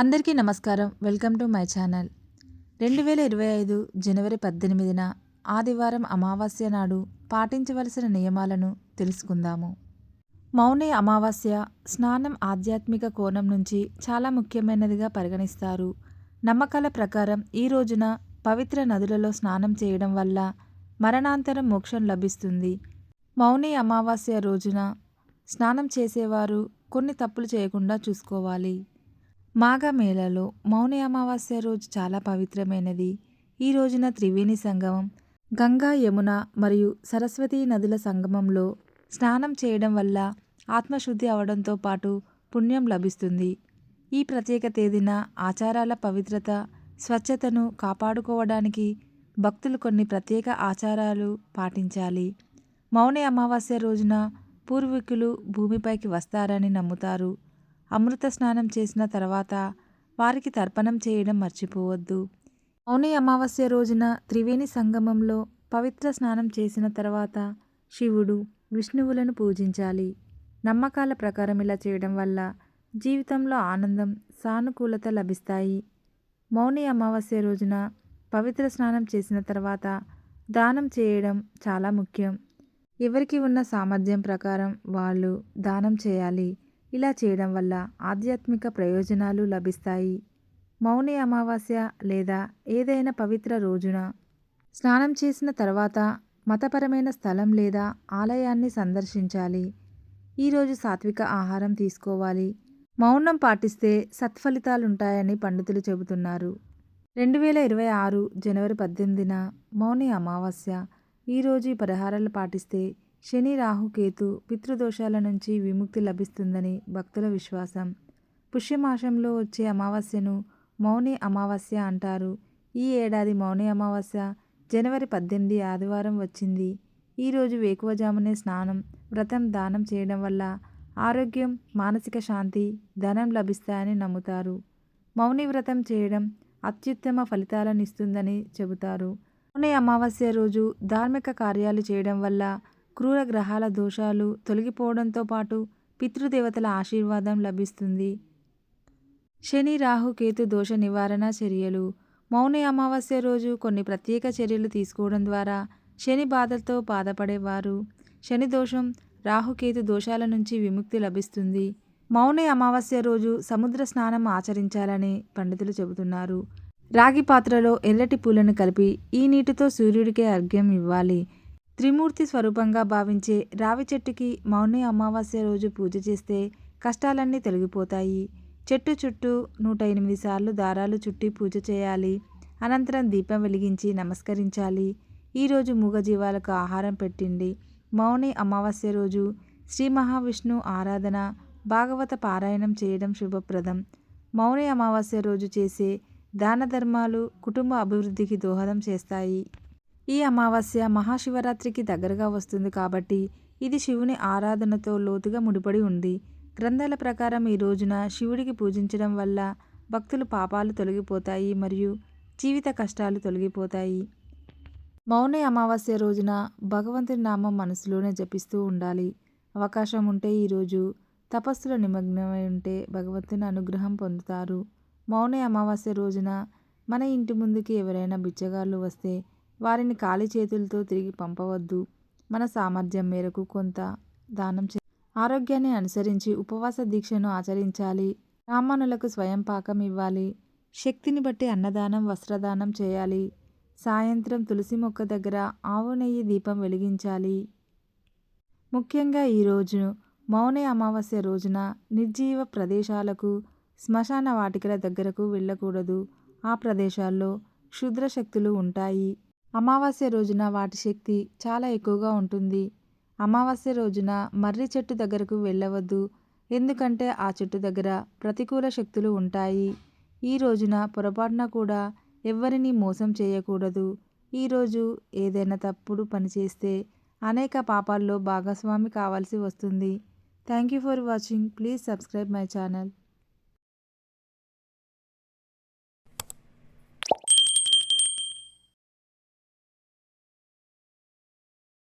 అందరికీ నమస్కారం. Welcome to my channel. రెండు వేల ఇరవై ఐదు జనవరి పద్దెనిమిదిన ఆదివారం అమావాస్య నాడు పాటించవలసిన నియమాలను తెలుసుకుందాము. మౌని అమావాస్య స్నానం ఆధ్యాత్మిక కోణం నుంచి చాలా ముఖ్యమైనదిగా పరిగణిస్తారు. నమ్మకాల ప్రకారం ఈ రోజున పవిత్ర నదులలో స్నానం చేయడం వల్ల మరణాంతరం మోక్షం లభిస్తుంది. మౌని అమావాస్య రోజున స్నానం చేసేవారు కొన్ని తప్పులు చేయకుండా చూసుకోవాలి. మాఘమేళలో మౌని అమావాస్య రోజు చాలా పవిత్రమైనది. ఈ రోజున త్రివేణి సంగమం గంగా యమున మరియు సరస్వతీ నదుల సంగమంలో స్నానం చేయడం వల్ల ఆత్మశుద్ధి అవడంతో పాటు పుణ్యం లభిస్తుంది. ఈ ప్రత్యేక తేదీన ఆచారాల పవిత్రత స్వచ్ఛతను కాపాడుకోవడానికి భక్తులు కొన్ని ప్రత్యేక ఆచారాలు పాటించాలి. మౌని అమావాస్య రోజున పూర్వీకులు భూమిపైకి వస్తారని నమ్ముతారు. అమృత స్నానం చేసిన తర్వాత వారికి తర్పణం చేయడం మర్చిపోవద్దు. మౌని అమావాస్య రోజున త్రివేణి సంగమంలో పవిత్ర స్నానం చేసిన తర్వాత శివుడు విష్ణువులను పూజించాలి. నమ్మకాల ప్రకారం ఇలా చేయడం వల్ల జీవితంలో ఆనందం సానుకూలత లభిస్తాయి. మౌని అమావాస్య రోజున పవిత్ర స్నానం చేసిన తర్వాత దానం చేయడం చాలా ముఖ్యం. ఎవరికి ఉన్న సామర్థ్యం ప్రకారం వాళ్ళు దానం చేయాలి. ఇలా చేయడం వల్ల ఆధ్యాత్మిక ప్రయోజనాలు లభిస్తాయి. మౌని అమావాస్య లేదా ఏదైనా పవిత్ర రోజున స్నానం చేసిన తర్వాత మతపరమైన స్థలం లేదా ఆలయాన్ని సందర్శించాలి. ఈరోజు సాత్విక ఆహారం తీసుకోవాలి. మౌనం పాటిస్తే సత్ఫలితాలుంటాయని పండితులు చెబుతున్నారు. రెండు వేల ఇరవై ఆరు జనవరి పద్దెనిమిదిన మౌని అమావాస్య ఈరోజు ఈ పరిహారాలు పాటిస్తే శని రాహుకేతు పితృదోషాల నుంచి విముక్తి లభిస్తుందని భక్తుల విశ్వాసం. పుష్యమాసంలో వచ్చే అమావాస్యను మౌని అమావాస్య అంటారు. ఈ ఏడాది మౌని అమావాస్య జనవరి పద్దెనిమిది ఆదివారం వచ్చింది. ఈరోజు వేకువజామునే స్నానం వ్రతం దానం చేయడం వల్ల ఆరోగ్యం మానసిక శాంతి ధనం లభిస్తాయని నమ్ముతారు. మౌని వ్రతం చేయడం అత్యుత్తమ ఫలితాలను ఇస్తుందని చెబుతారు. మౌని అమావాస్య రోజు ధార్మిక కార్యాలు చేయడం వల్ల క్రూర గ్రహాల దోషాలు తొలగిపోవడంతో పాటు పితృదేవతల ఆశీర్వాదం లభిస్తుంది. శని రాహు కేతు దోష నివారణ చర్యలు. మౌని అమావాస్య రోజు కొన్ని ప్రత్యేక చర్యలు తీసుకోవడం ద్వారా శని బాధలతో బాధపడేవారు. శని దోషం రాహుకేతు దోషాల నుంచి విముక్తి లభిస్తుంది. మౌని అమావాస్య రోజు సముద్ర స్నానం ఆచరించాలని పండితులు చెబుతున్నారు. రాగి పాత్రలో ఎర్రటి పూలను కలిపి ఈ నీటితో సూర్యుడికి అర్ఘ్యం ఇవ్వాలి. త్రిమూర్తి స్వరూపంగా భావించే రావి చెట్టుకి మౌని అమావాస్య రోజు పూజ చేస్తే కష్టాలన్నీ తొలగిపోతాయి. చెట్టు చుట్టూ నూట ఎనిమిది సార్లు దారాలు చుట్టి పూజ చేయాలి. అనంతరం దీపం వెలిగించి నమస్కరించాలి. ఈరోజు మూగజీవాలకు ఆహారం పెట్టింది మౌని అమావాస్య రోజు శ్రీ మహావిష్ణు ఆరాధన భాగవత పారాయణం చేయడం శుభప్రదం. మౌని అమావాస్య రోజు చేసే దాన ధర్మాలు కుటుంబ అభివృద్ధికి దోహదం చేస్తాయి. ఈ అమావాస్య మహాశివరాత్రికి దగ్గరగా వస్తుంది కాబట్టి ఇది శివుని ఆరాధనతో లోతుగా ముడిపడి ఉంది. గ్రంథాల ప్రకారం ఈ రోజున శివుడికి పూజించడం వల్ల భక్తులు పాపాలు తొలగిపోతాయి మరియు జీవిత కష్టాలు తొలగిపోతాయి. మౌని అమావాస్య రోజున భగవంతుని నామం మనసులోనే జపిస్తూ ఉండాలి. అవకాశం ఉంటే ఈరోజు తపస్సులో నిమగ్నమై ఉంటే భగవంతుని అనుగ్రహం పొందుతారు. మౌని అమావాస్య రోజున మన ఇంటి ముందుకి ఎవరైనా బిచ్చగాళ్ళు వస్తే వారిని ఖాళీ చేతులతో తిరిగి పంపవద్దు. మన సామర్థ్యం మేరకు కొంత దానం చే ఆరోగ్యాన్ని అనుసరించి ఉపవాస దీక్షను ఆచరించాలి. బ్రాహ్మణులకు స్వయం పాకం ఇవ్వాలి. శక్తిని బట్టి అన్నదానం వస్త్రదానం చేయాలి. సాయంత్రం తులసి మొక్క దగ్గర ఆవు నెయ్యి దీపం వెలిగించాలి. ముఖ్యంగా ఈరోజు మౌన అమావాస్య రోజున నిర్జీవ ప్రదేశాలకు శ్మశాన వాటికల దగ్గరకు వెళ్ళకూడదు. ఆ ప్రదేశాల్లో క్షుద్ర శక్తులు ఉంటాయి. అమావాస్య రోజున వాటి శక్తి చాలా ఎక్కువగా ఉంటుంది. అమావాస్య రోజున మర్రి చెట్టు దగ్గరకు వెళ్ళవద్దు. ఎందుకంటే ఆ చెట్టు దగ్గర ప్రతికూల శక్తులు ఉంటాయి. ఈ రోజున పొరపాటున కూడా ఎవరిని మోసం చేయకూడదు. ఈరోజు ఏదైనా తప్పుడు పని చేస్తే అనేక పాపాల్లో భాగస్వామి కావాల్సి వస్తుంది. Thank you for watching please subscribe my channel